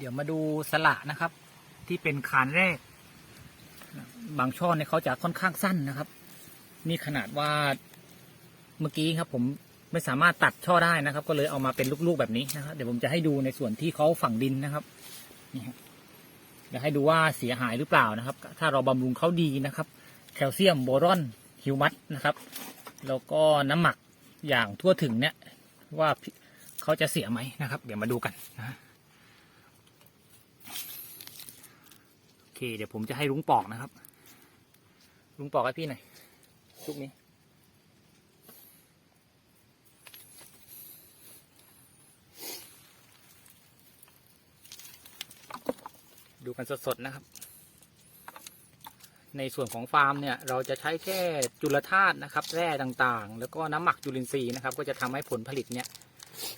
เดี๋ยวมาดูสละนะครับ ที่เป็นคานแรก บางช่อเนี่ยเขาจะค่อนข้างสั้นนะครับ นี่ขนาดว่าเมื่อกี้ครับ ผมไม่สามารถตัดช่อได้นะครับ ก็เลยเอามาเป็นลูกๆแบบนี้นะครับเดี๋ยวผมจะให้ดูในส่วนที่เขาฝังดินนะครับนี่ครับเดี๋ยวให้ดูว่าเสียหายหรือเปล่านะครับ ถ้าเราบำรุงเขาดีนะครับ แคลเซียมโบรอนฮิวมัสนะครับ แล้วก็น้ำหมักอย่างทั่วถึงเนี่ย ว่าเขาจะเสียไหมนะครับ เดี๋ยวมาดูกันนะโอ เคเดี๋ยวผมจะให้ลุงปอกนะครับ ลุงปอกให้พี่หน่อยลูกนี้ ดูกันสดๆนะครับ ในส่วนของฟาร์มเนี่ย เราจะใช้แค่จุลธาตุนะครับ แร่ต่างๆ แล้วก็น้ำหมักจุลินทรีย์นะครับ ก็จะทำให้ผลผลิตเนี่ย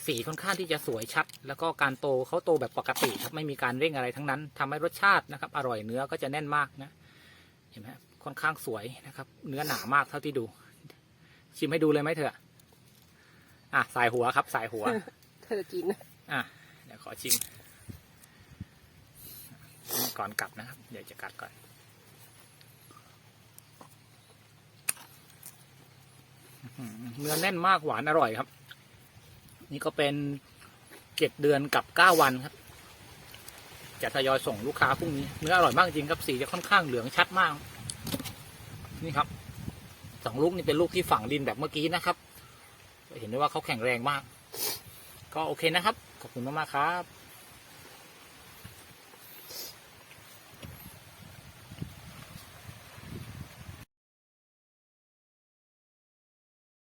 สีค่อนข้างที่จะสวยชัด แล้วก็การโตเขาโตแบบปกติครับไม่มีการเร่งอะไรทั้งนั้นทำให้รสชาตินะครับ อร่อยเนื้อก็จะแน่นมากนะเห็นไหมครับค่อนข้างสวยนะครับ เนื้อหนามากเท่าที่ดู ชิมให้ดูเลยไหมเถอะอะสายหัวครับ สายหัว เธอกินอะเดี๋ยวขอชิมก่อนกลับนะครับ เดี๋ยวจะกัดก่อนอื้อหือเนื้อแน่นมากหวานอร่อยครับ นี่ก็เป็นเจ็ดเดือนกับเก้าวันครับ จะทยอยส่งลูกค้าพรุ่งนี้เนื้ออร่อยมากจริงครับสีจะค่อนข้างเหลืองชัดมาก นี่ครับสองลูกนี่เป็นลูกที่ฝังดินแบบเมื่อกี้นะครับ เห็นได้ว่าเขาแข็งแรงมาก ก็โอเคนะครับ ขอบคุณมากๆครับ